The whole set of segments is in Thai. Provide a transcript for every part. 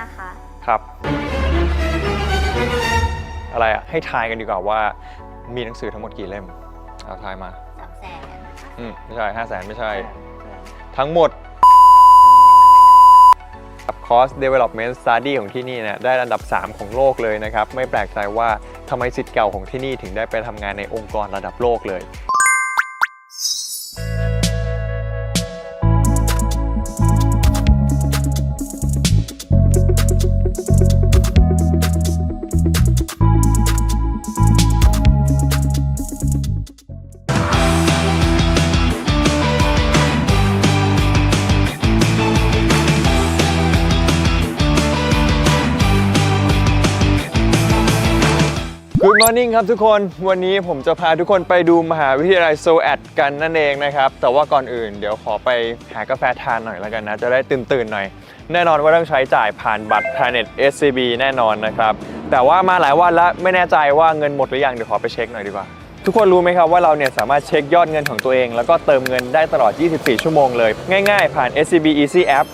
นะคะ ครับ อะไรอะให้ทายกันดีกว่าว่า มีหนังสือทั้งหมดกี่เล่มเอาทายมาสามแสนอืมไม่ใช่ห้าแสนไม่ใช่ ทั้งหมด Cost Development Study ของที่นี่เนี่ยได้อันดับ 3 ของโลกเลยนะครับ ไม่แปลกใจว่าทำไมสิทธิ์เก่าของที่นี่ถึงได้ไปทำงานในองค์กรระดับโลกเลย Good morning ครับทุกคนวันนี้ผมจะพาทุกคนไปดูมหาวิทยาลัยโซแอดกันนั่นเองนะครับ แต่ว่าก่อนอื่นเดี๋ยวขอไปหากาแฟทานหน่อยแล้วกันนะ จะได้ตื่นๆหน่อย แน่นอนว่าต้องใช้จ่ายผ่านบัตร Planet SCB แน่นอนนะครับ แต่ว่ามาหลายวันแล้วไม่แน่ใจว่าเงินหมดหรือยังเดี๋ยวขอไปเช็คหน่อยดีกว่า ทุกคนรู้ไหมครับว่าเราเนี่ยสามารถเช็คยอดเงินของตัวเอง แล้วก็เติมเงินได้ตลอด 24 ชั่วโมงเลย ง่าย ๆ ผ่าน SCB Easy App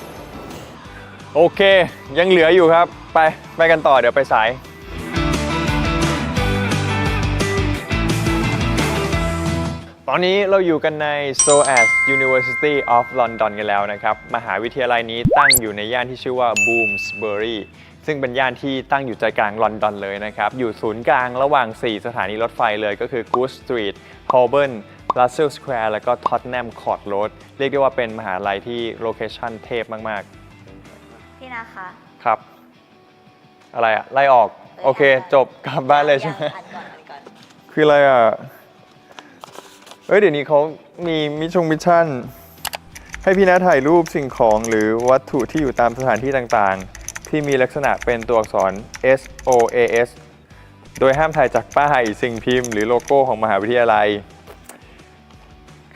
โอเค ยังเหลืออยู่ครับ ไปไปกันต่อเดี๋ยวไปสาย ตอนนี้เราอยู่กันใน SOAS University of London กันแล้วนะครับ มหาวิทยาลัยนี้ตั้งอยู่ในย่านที่ชื่อว่า Bloomsbury ซึ่งเป็นย่านที่ตั้งอยู่ใจกลางลอนดอนเลยนะครับ อยู่ศูนย์กลางระหว่าง 4 สถานีรถไฟเลยก็คือ Good Street Holborn Russell Square แล้วก็ Tottenham Court Road เรียกได้ว่าเป็นมหาลัยที่โลเคชั่นเทพมาก พี่นะคะๆ ครับ อะไรอะไล่ออก โอเค จบกลับบ้านเลยใช่ไหมอ่านก่อนอ่านก่อน คืออะไรอะ เอ้ยเดี๋ยวนี้เขามีมิชชงมิชชั่น ให้พี่นะถ่ายรูปสิ่งของหรือวัตถุที่อยู่ตามสถานที่ต่างๆ ที่มีลักษณะเป็นตัวอักษร S O A S โดยห้ามถ่ายจากป้ายสิ่งพิมพ์หรือโลโก้ของมหาวิทยาลัย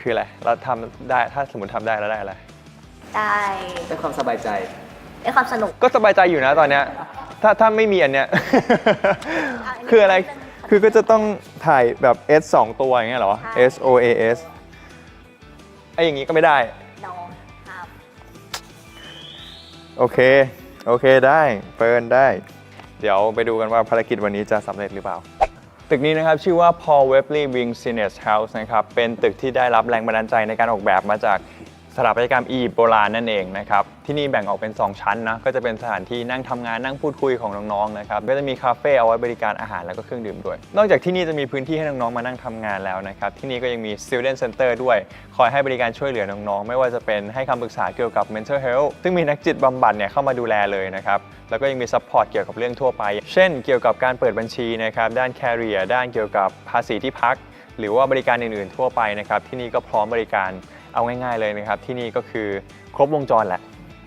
คืออะไร เราทำได้ถ้าสมมติทำได้แล้วได้อะไร ได้ด้วยความสบายใจ ได้ความสนุก ก็สบายใจอยู่นะตอนเนี้ยถ้าถ้าไม่มีอันเนี้ย คืออะไร คือก็จะต้องถ่ายแบบ S 2 ตัวอย่างเงี้ยเหรอ S O A S ไอ้อย่างงี้ก็ไม่ได้น้องครับโอเค โอเคได้เปิดได้ เดี๋ยวไปดูกันว่าภารกิจวันนี้จะสำเร็จหรือเปล่า ตึกนี้นะครับ ชื่อว่า Paul Webley Wing Seniors House นะครับ เป็นตึกที่ได้รับแรงบันดาลใจในการออกแบบมาจาก สถาปัตยกรรมอียิปต์โบราณนั่นเองนะครับที่นี่แบ่งออกเป็น 2 ชั้นนะก็จะเป็นสถานที่นั่งทำงานนั่งพูดคุยของน้องๆนะครับก็จะมีคาเฟ่เอาไว้บริการอาหารแล้วก็เครื่องดื่มด้วย นอกจากที่นี่จะมีพื้นที่ให้น้องๆมานั่งทำงานแล้วนะครับที่นี่ก็ยังมี Student Center ด้วย คอยให้บริการช่วยเหลือน้องๆ ไม่ว่าจะเป็นให้คำปรึกษาเกี่ยวกับ mental health ซึ่งมีนักจิตบำบัดเนี่ยเข้ามาดูแลเลยนะครับแล้วก็ยังมี support เกี่ยวกับเรื่องทั่วไป เช่น เกี่ยวกับการเปิดบัญชีนะครับด้าน career ด้านเกี่ยวกับภาษีที่พัก หรือว่าบริการอื่นๆ ทั่วไปนะครับที่นี่ก็พร้อมบริการ เอาง่าย ๆเลยนะครับที่นี่ก็คือครบวงจรแหละ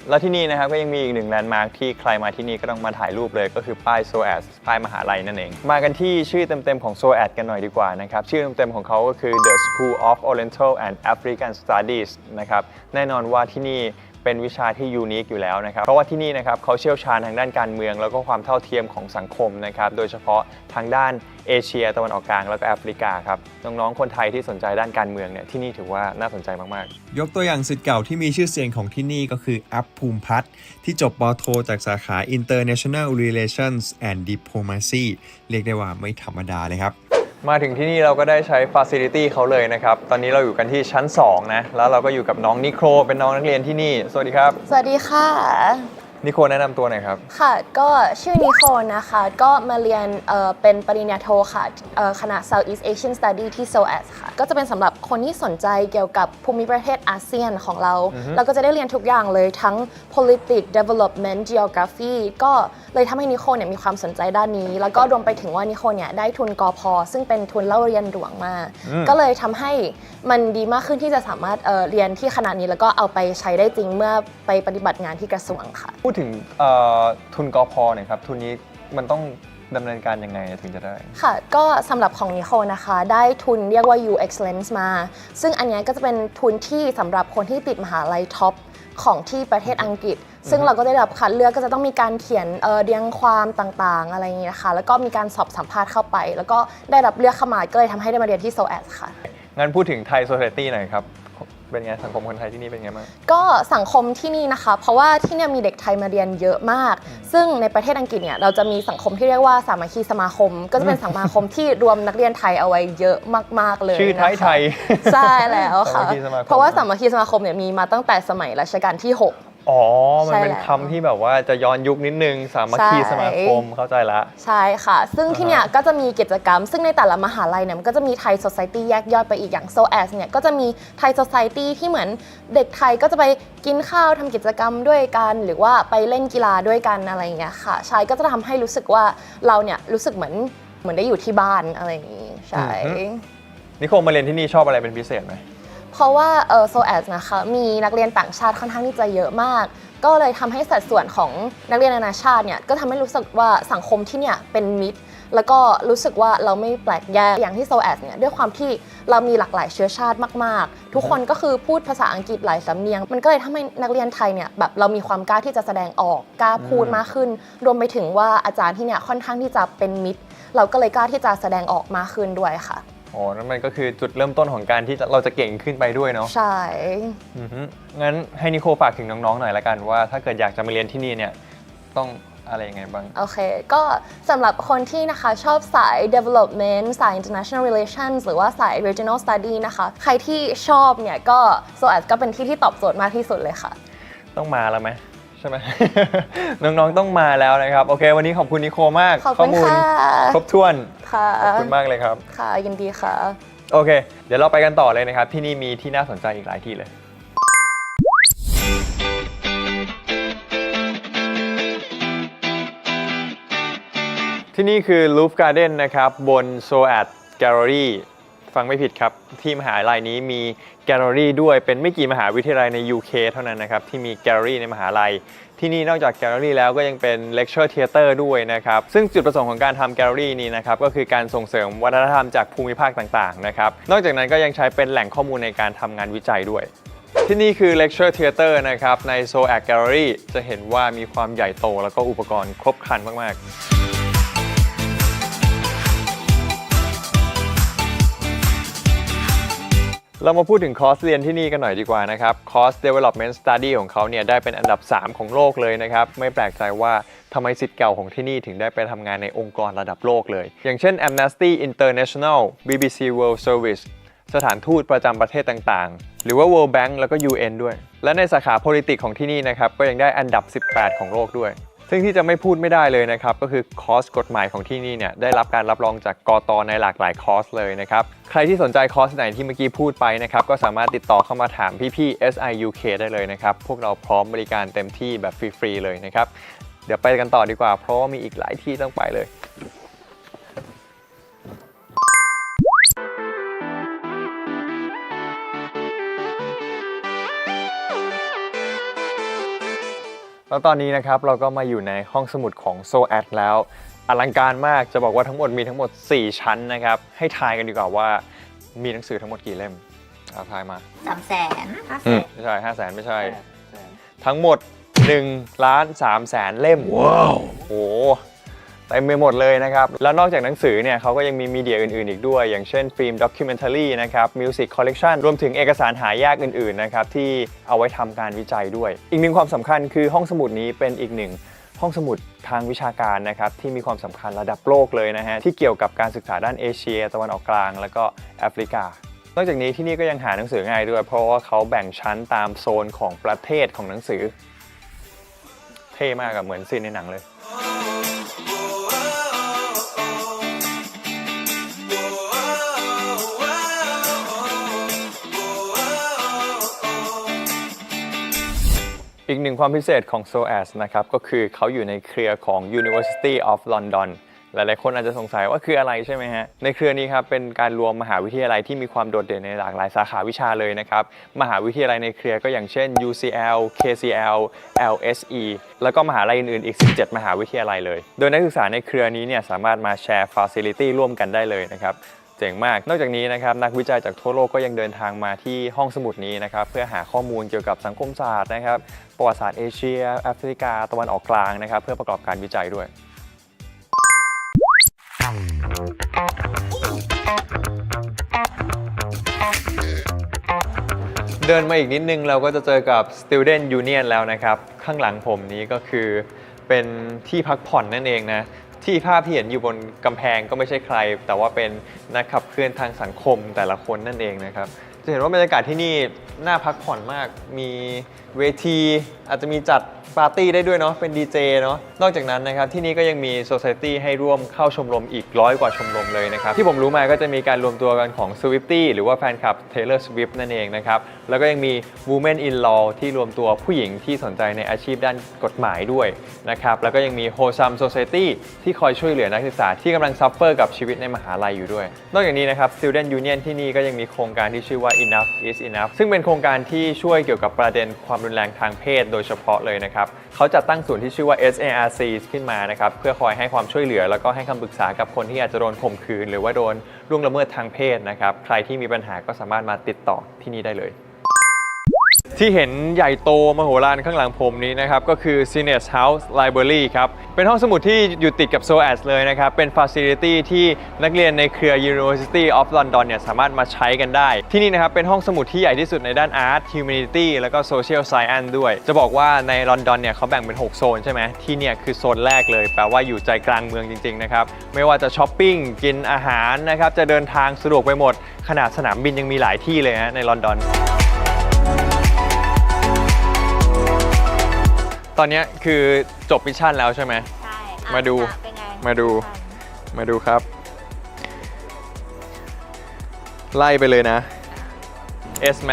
แล้วที่นี่นะครับก็ยังมีอีกหนึ่งแลนด์มาร์คที่ใครมาที่นี่ก็ต้องมาถ่ายรูปเลยก็คือป้ายโซแอสป้ายมหาลัยนั่นเอง มากันที่ชื่อเต็มๆของโซแอสกันหน่อยดีกว่านะครับ ชื่อเต็มๆของเขาก็คือ The School of Oriental and African Studies นะครับแน่นอนว่าที่นี่ เป็นวิชาที่ยูนิคอยู่แล้วนะครับเพราะว่าที่นี่นะครับเขาเชี่ยวชาญทางด้านการเมือง แล้วก็ความเท่าเทียมของสังคมนะครับโดยเฉพาะทางด้านเอเชียตะวันออกกลางแล้วก็แอฟริกาครับน้องๆคนไทยที่สนใจด้านการเมืองเนี่ยที่นี่ถือว่าน่าสนใจมากๆ ยกตัวอย่างสิทธิ์เก่าที่มีชื่อเสียงของที่นี่ก็คืออัพภูมิพัฒน์ที่จบปโท จากสาขา International Relations and Diplomacy เรียกได้ว่าไม่ธรรมดาเลยครับ มาถึงที่นี่เราก็ได้ใช้ Facility เขาเลยนะครับ ตอนนี้เราอยู่กันที่ชั้น 2 นะ แล้วเราก็อยู่กับน้องนิโครเป็นน้องนักเรียนที่นี่ สวัสดีครับ สวัสดีค่ะ นิโครแนะนำตัวหน่อยครับ ค่ะ ก็ชื่อนิโคลนะคะ ก็มาเรียนเอ่อเป็นปริญญาโทค่ะเอ่อคณะ Southeast Asian Study ที่ SOAS ค่ะ ก็จะเป็นสำหรับคนที่สนใจเกี่ยวกับภูมิประเทศอาเซียนของเรา เราก็จะได้เรียนทุกอย่างเลยทั้ง politics development geography ก็เลยทำให้นิโคลเนี่ยมีความสนใจด้านนี้ แล้วก็รวมไปถึงว่านิโคลเนี่ยได้ทุนกอพอ ซึ่งเป็นทุนเล่าเรียนหลวงมาอืมก็เลยทำให้มันดีมากขึ้นที่จะสามารถเอ่อเรียนที่ขนาดนี้แล้วก็เอาไปใช้ได้จริงเมื่อไปปฏิบัติงานที่กระทรวงค่ะ พูดถึงเอ่อทุนกอพอหน่อยครับ ทุนนี้มันต้องดำเนินการยังไงถึงจะได้ ค่ะ ก็สำหรับของนิโคลนะคะ ได้ทุนเรียกว่า U Excellence มา ซึ่งอันเนี้ยก็จะเป็นทุนที่สำหรับคนที่ติดมหาลัยท็อปของที่ประเทศอังกฤษ ซึ่งเราก็ได้รับคัดเลือกก็จะต้องมีการเขียนเอ่อเรียงความต่างๆ อะไรอย่างนี้นะคะ แล้วก็มีการสอบสัมภาษณ์เข้าไป แล้วก็ได้รับเลือกเข้ามาก็เลยทำให้ได้มาเรียนที่โซแอสค่ะ งั้นพูดถึงไทยโซ c i ตี้หน่อยครับ เป็นไงสังคมคนไทยที่นี่เป็นไงบ้าง ก็สังคมที่นี่นะคะ เพราะว่าที่เนี่ยมีเด็กไทยมาเรียนเยอะมาก ซึ่งในประเทศอังกฤษเนี่ยเราจะมีสังคมที่เรียกว่าสามัคคีสมาคม ก็จะเป็นสังมาคมที่รวมนักเรียนไทยเอาไว้เยอะมาก ๆเลยชื่อไทยนะคะไทยใช่แล้วค่ะ สามัคคีสมาคม เพราะว่าสามัคคีสมาคมเนี่ยมีมาตั้งแต่สมัยรัชกาลที่ 6 อ๋อ มันใช่เป็นแล้ว คำที่แบบว่าจะย้อนยุคนิดนึง สามัคคีใช่สมาคมเข้าใจละ ใช่ค่ะ ซึ่งที่เนี่ยก็จะมีกิจกรรม ซึ่งในแต่ละมหาลัยเนี่ยมันก็จะมีไทย Society แยกย่อยไปอีกอย่าง SOAS เนี่ยก็จะมีไทย Society ที่เหมือนเด็กไทยก็จะไปกินข้าวทำกิจกรรมด้วยกัน หรือว่าไปเล่นกีฬาด้วยกันอะไรอย่างเงี้ยค่ะใช่ก็จะทำให้รู้สึกว่าเราเนี่ยรู้สึกเหมือนเหมือนได้อยู่ที่บ้านอะไรอย่างงี้ใช่ อือฮึ นิโคมมาเรียนที่นี่ชอบอะไรเป็นพิเศษไหม เพราะว่าเออโซแอสนะคะมีนักเรียนต่างชาติค่อนข้างที่จะเยอะมาก ก็เลยทำให้สัดส่วนของนักเรียนนานาชาติเนี่ยก็ทำให้รู้สึกว่าสังคมที่เนี่ยเป็นมิตร แล้วก็รู้สึกว่าเราไม่แปลกแยกอย่างที่โซแอสเนี่ยด้วยความที่เรามีหลากหลายเชื้อชาติมาก ๆ ทุกคนก็คือพูดภาษาอังกฤษหลายสำเนียง มันก็เลยทำให้นักเรียนไทยเนี่ยแบบเรามีความกล้าที่จะแสดงออกกล้าพูดมากขึ้น รวมไปถึงว่าอาจารย์ที่เนี่ยค่อนข้างที่จะเป็นมิตร เราก็เลยกล้าที่จะแสดงออกมากขึ้นด้วยค่ะ อ๋อ นั่นมันก็คือจุดเริ่มต้นของการที่เราจะเก่งขึ้นไปด้วยเนาะ ใช่ อือฮึงั้นให้นิโคฝากถึงน้องๆหน่อยละกันว่า ถ้าเกิดอยากจะมาเรียนที่นี่เนี่ยต้องอะไรยังไงบ้าง โอเค ก็สำหรับคนที่นะคะชอบสาย development สาย international relations หรือว่าสาย regional study นะคะ ใครที่ชอบเนี่ยก็ SOAS ก็เป็นที่ที่ตอบโจทย์มากที่สุดเลยค่ะ ต้องมาแล้วไหมใช่ไหม น้องๆต้องมาแล้วนะครับ โอเค วันนี้ขอบคุณนิโคมากขอบข้คุอณมูลค่ะ ครบถ้วนค่ะขอบคุณมากเลยครับ ค่ะยินดีค่ะ โอเค เดี๋ยวเราไปกันต่อเลยนะครับ ที่นี่มีที่น่าสนใจอีกหลายที่เลย ที่นี่คือ Louvre Garden นะครับ บน Soat Gallery ฟังไม่ผิดครับ ที่มหาลัยนี้มีแกลเลอรี่ด้วยเป็นไม่กี่มหาวิทยาลัยใน UK เท่านั้นนะครับ ที่มีแกลเลอรี่ในมหาลัย ที่นี่นอกจากแกลเลอรี่แล้วก็ยังเป็น Lecture Theater ด้วยนะครับ ซึ่งจุดประสงค์ของการทำแกลเลอรี่นี้นะครับ ก็คือการส่งเสริมวัฒนธรรมจากภูมิภาคต่างๆนะครับนอกจากนั้นก็ยังใช้เป็นแหล่งข้อมูลในการทำงานวิจัยด้วยที่นี่คือ Lecture Theater นะครับ ใน Soat Gallery จะเห็นว่ามีความใหญ่โตแล้วก็อุปกรณ์ครบครันมาก ๆ เรามาพูดถึงคอร์สเรียนที่นี่กันหน่อยดีกว่านะครับคอร์ส Development Study ของเขาเนี่ยได้เป็นอันดับ 3 ของโลกเลยนะครับไม่แปลกใจว่าทำไมสิทธิ์เก่าของที่นี่ถึงได้ไปทำงานในองค์กรระดับโลกเลย อย่างเช่น Amnesty International BBC World Service สถานทูตประจำประเทศต่างๆ หรือว่า World Bank แล้วก็ UN ด้วย และในสาขา politics ของที่นี่นะครับก็ยังได้อันดับ 18 ของโลกด้วย ซึ่งที่จะไม่พูดไม่ได้เลยนะครับ ก็คือคอร์สกฎหมายของที่นี่เนี่ยได้รับการรับรองจากกตในหลากหลายคอร์สเลยนะครับ ใครที่สนใจคอร์สไหนที่เมื่อกี้พูดไปนะครับ ก็สามารถติดต่อเข้ามาถามพี่ๆ SIUK ได้เลยนะครับ พวกเราพร้อมบริการเต็มที่แบบฟรีๆเลยนะครับ เดี๋ยวไปกันต่อดีกว่า เพราะว่ามีอีกหลายที่ต้องไปเลย แล้วตอนนี้นะครับเราก็มาอยู่ในห้องสมุดของ s o a t แล้ว อลังการมากจะบอกว่าทั้งหมดมีทั้งหมด 4 ชั้นนะครับ ให้ทายกันดีกว่าว่ามีหนังสือทั้งหมมดกี่เล่มเอาทายมาสามแสนห้าแสอืมนไม่ใช่ห้าแสนไม่ใช่ ทั้งหมด1ล้าน3แสนเล่มว้าวโอ้ เต็มไปหมดเลยนะครับ แล้วนอกจากหนังสือเนี่ยเขาก็ยังมีมีเดียอื่นๆอีกด้วย อย่างเช่นฟิล์มด็อกิเมนทารีนะครับมิวสิกคอลเลกชันรวมถึงเอกสารหายากอื่นๆนะครับที่เอาไว้ทำการวิจัยด้วย อีกหนึ่งความสำคัญคือห้องสมุดนี้เป็นอีกหนึ่งห้องสมุดทางวิชาการนะครับที่มีความสำคัญระดับโลกเลยนะฮะที่เกี่ยวกับการศึกษาด้านเอเชีย ตะวันออกกลาง แล้วก็แอฟริกานอกจากนี้ที่นี่ก็ยังหาหนังสือง่ายด้วย เพราะว่าเขาแบ่งชั้นตามโซนของประเทศของหนังสือ เท่มากอะเหมือนซีนในหนังเลย อีกหนึ่งความพิเศษของ SOAS นะครับ ก็คือเขาอยู่ในเครือของ University of London หลายๆ คนอาจจะสงสัยว่าคืออะไรใช่ไหมฮะ ในเครือนี้ครับเป็นการรวมมหาวิทยาลัยที่มีความโดดเด่นในหลากหลายสาขาวิชาเลยนะครับ มหาวิทยาลัยในเครือก็อย่างเช่น UCL KCL LSE แล้วก็มหาลัยอื่นๆ อีก 17 มหาวิทยาลัยเลย โดยนักศึกษาในเครือนี้เนี่ยสามารถมาแชร์ Facility ร่วมกันได้เลยนะครับ เจ๋งมาก นอกจากนี้นะครับนักวิจัยจากทั่วโลกก็ยังเดินทางมาที่ห้องสมุดนี้นะครับเพื่อหาข้อมูลเกี่ยวกับสังคมศาสตร์นะครับประวัติศาสตร์เอเชียแอฟริกาตะวันออกกลางนะครับเพื่อประกอบการวิจัยด้วยเดินมาอีกนิดนึงเราก็จะเจอกับ Student Union แล้วนะครับ ข้างหลังผมนี้ก็คือเป็นที่พักผ่อนนั่นเองนะ ที่ภาพที่เห็นอยู่บนกำแพงก็ไม่ใช่ใคร แต่ว่าเป็นนักขับเคลื่อนทางสังคมแต่ละคนนั่นเองนะครับจะเห็นว่าบรรยากาศที่นี่น่าพักผ่อนมาก มีเวทีอาจจะมีจัด ปาร์ตี้ได้ด้วยเนาะเป็นดีเจเนาะนอกจากนั้นนะครับที่นี่ก็ยังมีโซซ i ตี้ให้ร่วมเข้าชมรมอีกร้อยกว่าชมรมเลยนะครับที่ผมรู้มาก็จะมีการรวมตัวกันของ Swifty หรือว่าแฟนคลับ Taylor Swift นั่นเองนะครับแล้วก็ยังมี Women in Law ที่รวมตัวผู้หญิงที่สนใจในอาชีพด้านกฎหมายด้วยนะครับแล้วก็ยังมี h o s a m Society ที่คอยช่วยเหลือนักศึกษาที่กำลังซัฟเฟอร์กับชีวิตในมหาลัยอยู่ด้วย นอกจากนี้นะครับ Student Union ที่นี่ก็ยังมีโครงการที่ชื่อว่า Enough is Enough ซึ่งเป็นโครงการที่ช่วยเกี่ยวกับประเด็นความรุนแรงทางเพศโดยเฉพาะเลยนะครับเขาจัดตั้งศูนย์ที่ชื่อว่า SARC ขึ้นมานะครับเพื่อคอยให้ความช่วยเหลือ แล้วก็ให้คำปรึกษากับคนที่อาจจะโดนข่มขืน หรือว่าโดนล่วงละเมิดทางเพศนะครับใครที่มีปัญหาก็สามารถมาติดต่อที่นี่ได้เลย ที่เห็นใหญ่โตมโหฬารข้างหลังผมนี้นะครับ ก็คือ s e n e s House Library ครับ เป็นห้องสมุดที่อยู่ติดกับ SOAS เลยนะครับ เป็น Facility ที่นักเรียนในเครือ University of London เนี่ยสามารถมาใช้กันได้ ที่นี่นะครับ เป็นห้องสมุดที่ใหญ่ที่สุดในด้าน Art Humanity แล้วก็ Social Science ด้วย จะบอกว่าในลอนดอนเนี่ยเขาแบ่งเป็น 6 โซนใช่ไหมที่เนี่ยคือโซนแรกเลยแปลว่าอยู่ใจกลางเมืองจริงๆนะครับไม่ว่าจะช้อปปิ้งกินอาหารนะครับจะเดินทางสะดวกไปหมดขนาดสนามบินยังมีหลายที่เลยฮะในลอนดอน ตอนเนี้ยคือจบมิชชั่นแล้วใช่ไหม ใช่อะมาดูเป็นไงมาดู มาดูครับ ไล่ไปเลยนะ S ไหม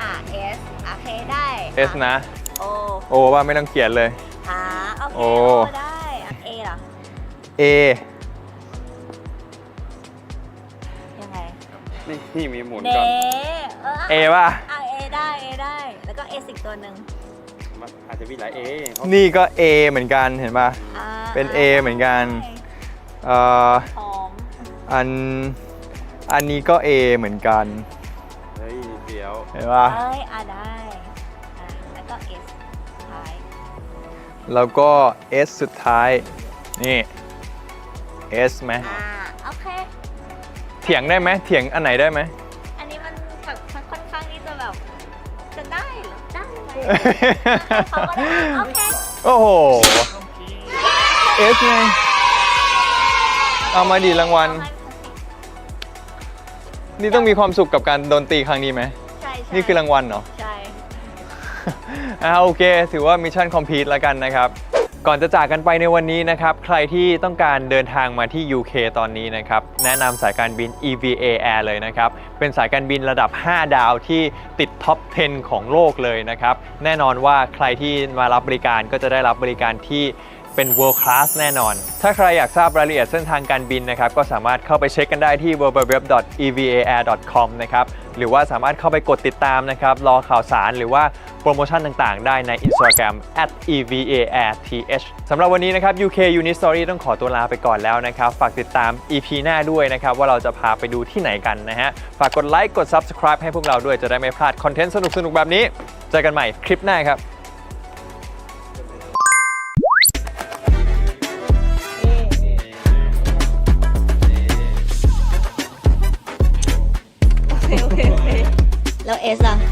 อะ S โอเคได้ S นะโอโอว่าไม่ต้องเขียนเลย อ่าโอเค โอ้โอได้อะ A เหรอ A ยังไง นี่พี่มีหมุนเดก่อน เออ A ป่ะ อะ A ได้ A ได้ แล้วก็ S อีกตัวหนึ่ง มันอาจจะมีหลายเอเขานี่ก็ A เหมือนกันเห็นป่ะอ่าเป็น A เหมือนกัน เอ่อพร้อมอันอันนี้ก็ A เหมือนกันเฮ้ยเดี๋ยวเห็นป่ะเอ้ยอะได้อะแล้วก็ S สุดท้ายแล้วก็ S สุดท้ายนี่ S ไหมอ่าโอเคเถียงได้ไหมเถียงอันไหนได้ไหม เขาก็ได้โอเคโอ้โห S ไง เอามาดีรางวัล นี่ต้องมีความสุขกับการโดนตีครั้งนี้ไหม ใช่ใช่นี่คือรางวัลเหรอ ใช่ อ่าโอเค ถือว่ามิชชั่นคอมพลีทแล้วกันนะครับ ก่อนจะจากกันไปในวันนี้นะครับ ใครที่ต้องการเดินทางมาที่ UK ตอนนี้นะครับ แนะนำสายการบิน EVA Air เลยนะครับ เป็นสายการบินระดับ 5 ดาวที่ติดท็อป 10 ของโลกเลยนะครับ แน่นอนว่าใครที่มารับบริการก็จะได้รับบริการที่ เป็น world class แน่นอน ถ้าใครอยากทราบรายละเอียดเส้นทางการบินนะครับ ก็สามารถเข้าไปเช็คกันได้ที่ www.evaair.com นะครับ หรือว่าสามารถเข้าไปกดติดตามนะครับ รอข่าวสารหรือว่าโปรโมชั่นต่างๆ ได้ใน Instagram @evaarth สำหรับวันนี้นะครับ UK Unit Story ต้องขอตัวลาไปก่อนแล้วนะครับ ฝากติดตาม EP หน้าด้วยนะครับ ว่าเราจะพาไปดูที่ไหนกันนะฮะ ฝากกดไลค์ กด Subscribe ให้พวกเราด้วย จะได้ไม่พลาดคอนเทนต์สนุกๆ แบบนี้ เจอกันใหม่คลิปหน้าครับ โ